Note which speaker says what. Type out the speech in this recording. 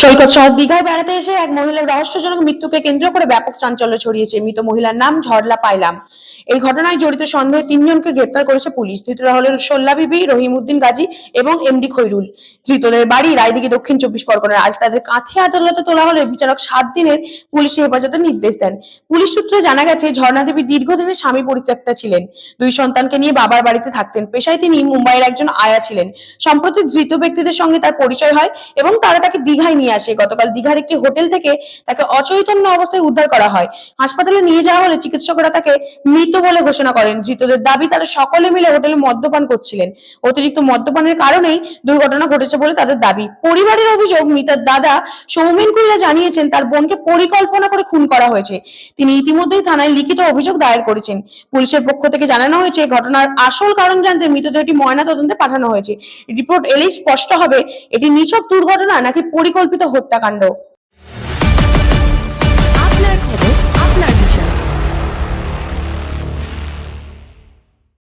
Speaker 1: সৈকত শহর দীঘায় বেড়াতে এসে এক মহিলার রহস্যজনক মৃত্যুকে কেন্দ্র করে ব্যাপক চাঞ্চল্য ছড়িয়েছে। মৃত মহিলার নাম ঝড়লা পাইলাম। এই ঘটনায় জড়িত সন্দেহে তিনজনকে গ্রেপ্তার করেছে পুলিশ। ধৃতরা হলেন সোল্লা বিবি, রহিমউদ্দিন গাজী এবং এমডি খৈরুল। ধৃতদের বাড়ি রায়দিঘি দক্ষিণ চব্বিশ পরগনার। আজ তাদের কাঁথি আদালতে তোলা হলে বিচারক সাত দিনের পুলিশি হেফাজতের নির্দেশ দেন। পুলিশ সূত্রে জানা গেছে, ঝর্ণা দেবী দীর্ঘদিনের স্বামী পরিত্যক্তা ছিলেন। দুই সন্তানকে নিয়ে বাবার বাড়িতে থাকতেন। পেশায় তিনি মুম্বাইয়ের একজন আয়া ছিলেন। সম্প্রতি ধৃত ব্যক্তিদের সঙ্গে তার পরিচয় হয় এবং তারা তাকে দীঘায় নিয়ে আসে। গতকাল দীঘার একটি হোটেল থেকে তাকে অচৈতন্য অবস্থায় উদ্ধার করা হয়। হাসপাতালে নিয়ে যাওয়া হলে চিকিৎসকরা তাকে মৃত বলে ঘোষণা করেন। ধৃতদের দাবি, তারা সকলে মিলে হোটেলে মদ্যপান করছিলেন। অতিরিক্ত মদ্যপানের কারণেই দুর্ঘটনা ঘটেছে বলে তাদের দাবি। পরিবারের অভিযোগ, মিতার দাদা সৌমেন কুইলা জানিয়েছেন, তার বোনকে পরিকল্পনা করে খুন করা হয়েছে। তিনি ইতিমধ্যেই থানায় লিখিত অভিযোগ দায়ের করেছেন। পুলিশের পক্ষ থেকে জানানো হয়েছে, ঘটনার আসল কারণ জানতে মৃতদেহটি ময়না তদন্তে পাঠানো হয়েছে। রিপোর্ট এলেই স্পষ্ট হবে, এটি নিছক দুর্ঘটনা নাকি পরিকল্পিত হত্যাকাণ্ড।
Speaker 2: আপনার খবর